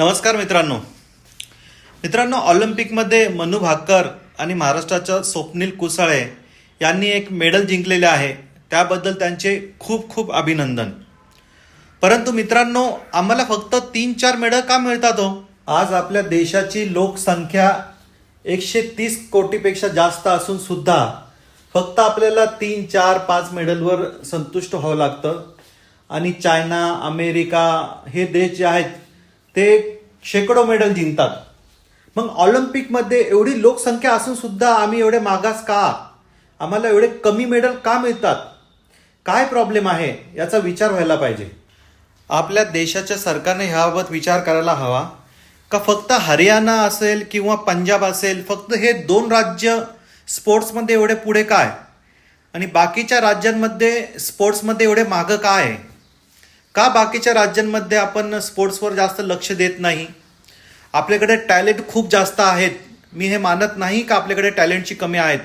नमस्कार मित्रांनो. मित्रांनो ऑलिम्पिकमध्ये मनू भाकर आणि महाराष्ट्राच्या स्वप्नील कुसाळे यांनी एक मेडल जिंकलेले आहे. त्याबद्दल त्यांचे खूप खूप अभिनंदन. परंतु मित्रांनो आम्हाला फक्त तीन चार मेडल का मिळतात हो? आज आपल्या देशाची लोकसंख्या एकशे तीस कोटीपेक्षा जास्त असून सुद्धा फक्त आपल्याला तीन चार पाच मेडलवर संतुष्ट व्हावं लागतं. आणि चायना अमेरिका हे देश जे आहेत ते शेकडो मेडल जिंकतात. मग ऑलिम्पिकमध्ये एवढी लोकसंख्या असून सुद्धा आम्ही एवढे मागास का? आम्हाला एवढे कमी मेडल का मिळतात? काय प्रॉब्लेम आहे? याचा विचार व्हायला पाहिजे. आपल्या देशाच्या सरकारने ह्याबाबत विचार करायला हवा. का फक्त हरियाणा असेल किंवा पंजाब असेल फक्त हे दोन राज्य स्पोर्ट्समध्ये एवढे पुढे काय? आणि बाकीच्या राज्यांमध्ये स्पोर्ट्समध्ये एवढे मागं काय? आहे का बाकीच्या राज्यांमध्ये आपण स्पोर्ट्सवर जास्त लक्ष देत नाही? आपल्याकडे टॅलेंट खूप जास्त आहेत. मी हे मानत नाही का आपल्याकडे टॅलेंटची कमी आहेत?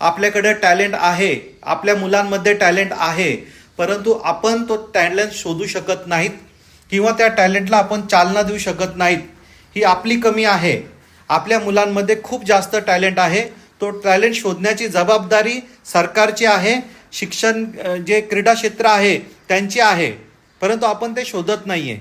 आपल्याकडे टॅलेंट आहे. आपल्या मुलांमध्ये टॅलेंट आहे. परंतु आपण तो टॅलेंट शोधू शकत नाहीत किंवा त्या टॅलेंटला आपण चालना देऊ शकत नाहीत. ही आपली कमी आहे. आपल्या मुलांमध्ये खूप जास्त टॅलेंट आहे. तो टॅलेंट शोधण्याची जबाबदारी सरकारची आहे. शिक्षण जे क्रीडा क्षेत्र आहे त्यांची आहे. परंतु आपण ते शोधत नाही आहे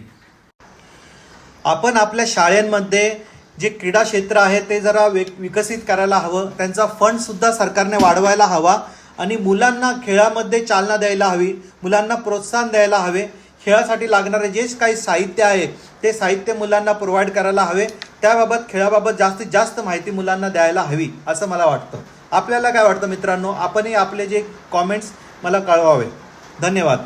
आपण आपल्या शाळेंमध्ये जे क्रीडा क्षेत्र आहे ते जरा वे विकसित करायला हवं. त्यांचा फंडसुद्धा सरकारने वाढवायला हवा आणि मुलांना खेळामध्ये चालना द्यायला हवी मुलांना प्रोत्साहन द्यायला हवे. खेळासाठी लागणारे जे काही साहित्य आहे ते साहित्य मुलांना प्रोव्हाइड करायला हवे. त्याबाबत खेळाबाबत जास्तीत जास्त माहिती मुलांना द्यायला हवी असं मला वाटतं. आपल्याला काय वाटतं मित्रांनो? आपणही आपले जे कॉमेंट्स मला कळवावे. धन्यवाद.